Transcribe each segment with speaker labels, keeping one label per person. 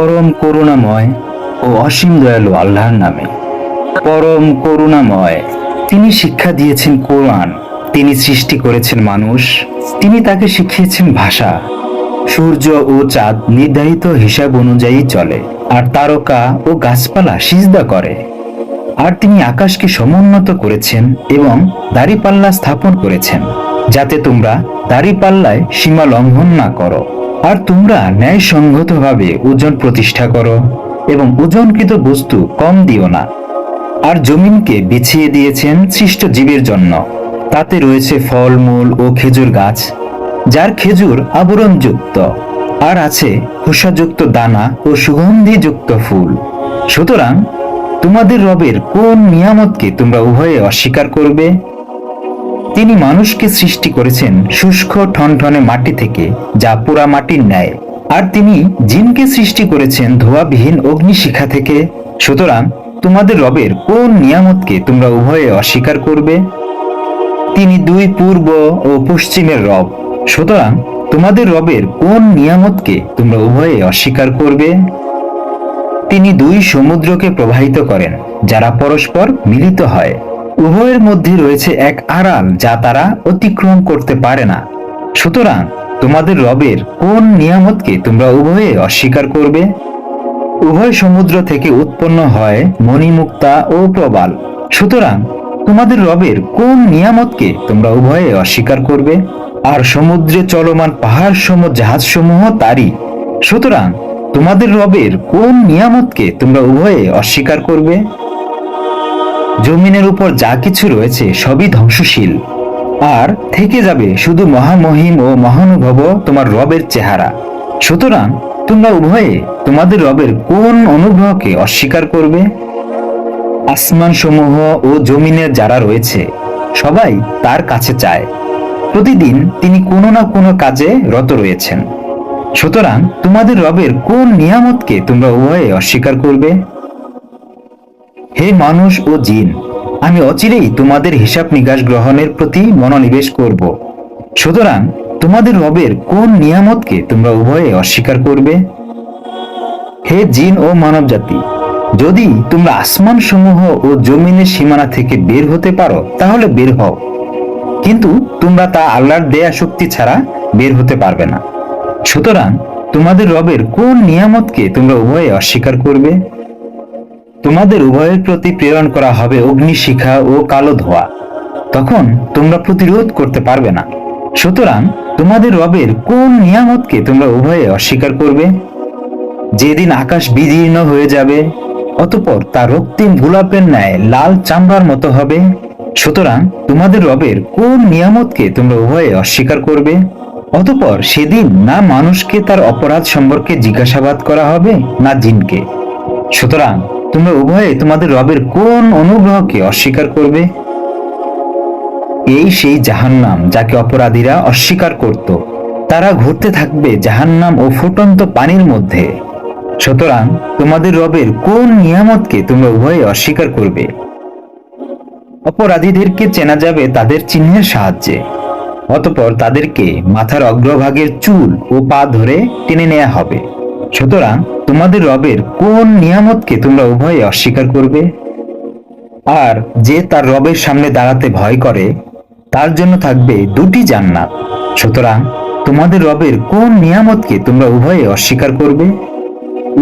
Speaker 1: পরম করুণাময় ও অসীম দয়ালু আল্লাহর নামে। পরম করুণাময়, তিনি শিক্ষা দিয়েছেন কোরআন, তিনি সৃষ্টি করেছেন মানুষ, তিনি তাকে শিখিয়েছেন ভাষা। সূর্য ও চাঁদ নির্ধারিত হিসাব অনুযায়ী চলে, আর তারকা ও গাছপালা সিজদা করে। আর তিনি আকাশকে সমুন্নত করেছেন এবং দাড়িপাল্লা স্থাপন করেছেন, যাতে তোমরা দাড়িপাল্লায় সীমা লঙ্ঘন না করো। আর তোমরা ন্যায়সঙ্গতভাবে ওজন প্রতিষ্ঠা করো এবং ওজনকৃত বস্তু কম দিও না। আর জমিনকে বিছিয়ে দিয়েছেন সৃষ্ট জীবের জন্য। তাতে রয়েছে ফলমূল ও খেজুর গাছ, যার খেজুর আবরণযুক্ত। আর আছে খোসাযুক্ত দানা ও সুগন্ধিযুক্ত ফুল। সুতরাং তোমাদের রবের কোন নিয়ামতকে তোমরা উভয়ে অস্বীকার করবে? তিনি মানুষকে সৃষ্টি করেছেন শুষ্ক ঠনঠনে মাটি থেকে, যা পুরা মাটির ন্যায়। আর তিনি জিনকে সৃষ্টি করেছেন ধোয়াবিহীন অগ্নিশিখা থেকে। সুতরাং তোমাদের রবের কোন নিয়ামতকে তোমরা উভয়ে অস্বীকার করবে? তিনি দুই পূর্ব ও পশ্চিমের রব। সুতরাং তোমাদের রবের কোন নিয়ামতকে তোমরা উভয়ে অস্বীকার করবে? তিনি দুই সমুদ্রকে প্রবাহিত করেন, যারা পরস্পর মিলিত হয়। উভয়ের মধ্যে রয়েছে এক আড়াল যা তারা অতিক্রম করতে পারে না। সুতরাং তোমাদের রবের কোন নিয়ামতকে তোমরা উভয়ে অস্বীকার করবে? উভয় সমুদ্র থেকে উৎপন্ন হয় মণিমুক্তা ও প্রবাল। সুতরাং তোমাদের রবের কোন নিয়ামতকে তোমরা উভয়ে অস্বীকার করবে? আর সমুদ্রে চলমান পাহাড় সম জাহাজসমূহ তারই। সুতরাং তোমাদের রবের কোন নিয়ামতকে তোমরা উভয়ে অস্বীকার করবে? জমিনের উপর যা কিছু রয়েছে সবই ধ্বংসশীল। আর থেকে যাবে শুধু মহামহিম ও মহানুভব তোমার রবের চেহারা। সুতরাং তোমরা উভয়ে তোমাদের রবের কোন অনুগ্রহকে অস্বীকার করবে? আসমান সমূহ ও জমিনের যারা রয়েছে, সবাই তার কাছে চায়। প্রতিদিন তিনি কোনো না কোনো কাজে রত রয়েছেন। সুতরাং তোমাদের রবের কোন নিয়ামতকে তোমরা উভয়ে অস্বীকার করবে? হে মানুষ ও জিন, আমি অচিরেই তোমাদের হিসাব নিকাশ গ্রহণের প্রতি মনোনিবেশ করব। সুতরাং তোমাদের রবের কোন নিয়ামতকে তোমরা উভয়ে অস্বীকার করবে? হে জিন ও মানব জাতি যদি তোমরা আসমান সমূহ ও জমিনের সীমানা থেকে বের হতে পারো, তাহলে বের হও। কিন্তু তোমরা তা আল্লাহর দেয়া শক্তি ছাড়া বের হতে পারবে না। সুতরাং তোমাদের রবের কোন নিয়ামতকে তোমরা উভয়ে অস্বীকার করবে? তোমাদের উভয়ের প্রতি প্রেরণ করা হবে অগ্নিশিখা ও কালো ধোয়া। তখন তোমরা প্রতিরোধ করতে পারবে না। সুতরাং তোমাদের রবের কোন নিয়ামতকে তোমরা উভয়ে অস্বীকার করবে? যেদিন আকাশ বিদীর্ণ হয়ে যাবে, অতপর তা রক্তিম গোলাপের ন্যায় লাল চামড়ার মতো হবে। সুতরাং তোমাদের রবের কোন নিয়ামতকে তোমরা উভয়ে অস্বীকার করবে? অতপর সেদিন না মানুষকে তার অপরাধ সম্পর্কে জিজ্ঞাসাবাদ করা হবে, না জিনকে। সুতরাং তোমরা উভয়ে তোমাদের রবের কোন অনুগ্রহকে অস্বীকার করবে? এই সেই জাহান্নাম যাকে অপরাধীরা অস্বীকার করত। তারা ঘুরতে থাকবে জাহান্নাম ও ফুটন্ত পানির মধ্যে। সুতরাং তোমাদের রবের কোন নিয়ামতকে তোমরা উভয়ে অস্বীকার করবে? অপরাধীদেরকে চেনা যাবে তাদের চিহ্নের সাহায্যে। অতপর তাদেরকে মাথার অগ্রভাগের চুল ও পা ধরে টেনে নেওয়া হবে। সুতরাং তোমাদের রবের কোন নিয়ামতকে তোমরা উভয়ে অস্বীকার করবে? আর যে তার রবের সামনে দাঁড়াতে ভয় করে, তার জন্য থাকবে দুটি জান্নাত। সুতরাং তোমাদের রবের কোন নিয়ামতকে তোমরা উভয়ে অস্বীকার করবে?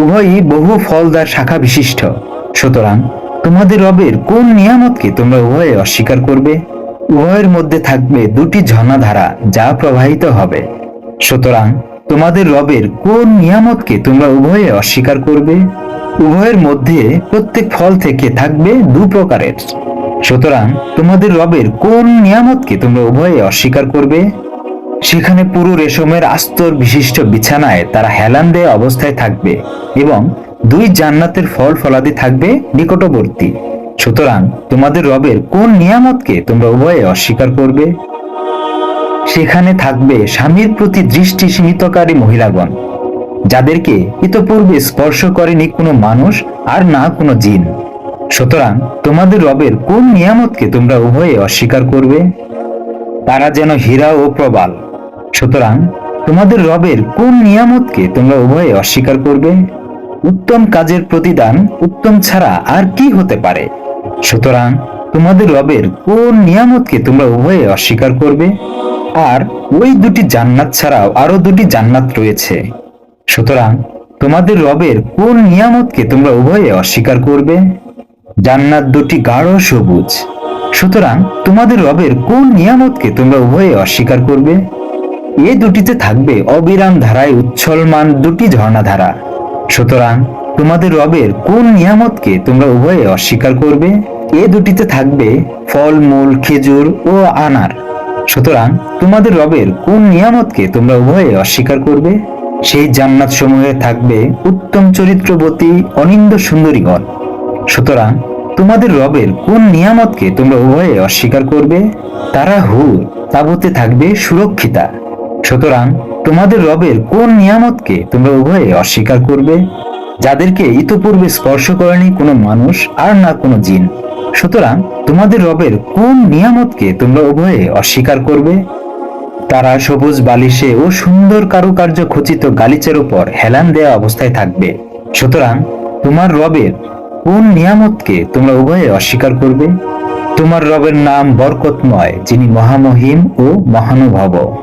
Speaker 1: উভয়ই বহু ফলদার শাখা বিশিষ্ট। সুতরাং তোমাদের রবের কোন নিয়ামতকে তোমরা উভয়ে অস্বীকার করবে? উভয়ের মধ্যে থাকবে দুটি ঝর্ণাধারা যা প্রবাহিত হবে। সুতরাং তোমাদের রবের কোন নিয়ামতকে তোমরা উভয়ে অস্বীকার করবে? উভয়ের মধ্যে প্রত্যেক ফল থেকে থাকবে দু প্রকারের। সুতরাং তোমাদের রবের কোন নিয়ামতকে তোমরা উভয়ে অস্বীকার করবে? সেখানে পুরো রেশমের আস্তর বিশিষ্ট বিছানায় তারা হেলান দেয়া অবস্থায় থাকবে এবং দুই জান্নাতের ফল ফলাদি থাকবে নিকটবর্তী। সুতরাং তোমাদের রবের কোন নিয়ামতকে তোমরা উভয়ে অস্বীকার করবে? সেখানে থাকবে স্বামীর প্রতি দৃষ্টি সীমিতকারী মহিলাগণ, যাদেরকে ইতপূর্বে স্পর্শ করেনি কোনো মানুষ আর না কোনো জিন। সুতরাং তোমাদের রবের কোন নিয়ামতকে তোমরা উভয়ে অস্বীকার করবে? তারা যেন হীরা ও প্রবাল। সুতরাং তোমাদের রবের কোন নিয়ামতকে তোমরা উভয়ে অস্বীকার করবে? উত্তম কাজের প্রতিদান উত্তম ছাড়া আর কি হতে পারে? সুতরাং তোমাদের রবের কোন নিয়ামতকে তোমরা উভয়ে অস্বীকার করবে? আর ওই দুটি জান্নাত ছাড়াও আরও দুটি জান্নাত রয়েছে। সুতরাং তোমাদের রবের কোন নিয়ামতকে তোমরা উভয়ে অস্বীকার করবে? জান্নাত দুটি গাঢ় সবুজ। সুতরাং তোমাদের রবের কোন নিয়ামতকে তোমরা উভয়ে অস্বীকার করবে? এ দুটিতে থাকবে অবিরাম ধারায় উচ্ছলমান দুটি ঝর্ণাধারা। সুতরাং তোমাদের রবের কোন নিয়ামতকে তোমরা উভয়ে অস্বীকার করবে? এ দুটিতে থাকবে ফলমূল, খেজুর ও আনার। সুতরাং তোমাদের রবের কোন নিয়ামতকে তোমরা উভয়ে অস্বীকার করবে? সেই জান্নাত সমূহে থাকবে উত্তম চরিত্রবতী, অনিন্দ সুন্দরীগণ। সুতরাং তোমাদের রবের কোন নিয়ামতকে তোমরা উভয়ে অস্বীকার করবে? তারা হুর, তাবতে থাকবে সুরক্ষিতা। সুতরাং তোমাদের রবের কোন নিয়ামতকে তোমরা উভয়ে অস্বীকার করবে? যাদেরকে ইতপূর্বে স্পর্শ করেনি কোনো মানুষ আর না কোনো জিন। সুতরাং তোমাদের রবের কোন নিয়ামতকে তোমরা উভয়ে অস্বীকার করবে? তারা সবুজ বালিশে ও সুন্দর কারুকার্য খচিত গালিচের উপর হেলান দেয়া অবস্থায় থাকবে। সুতরাং তোমার রবের কোন নিয়ামতকে তোমরা উভয়ে অস্বীকার করবে? তোমার রবের নাম বরকতময়, যিনি মহামহিম ও মহানুভব।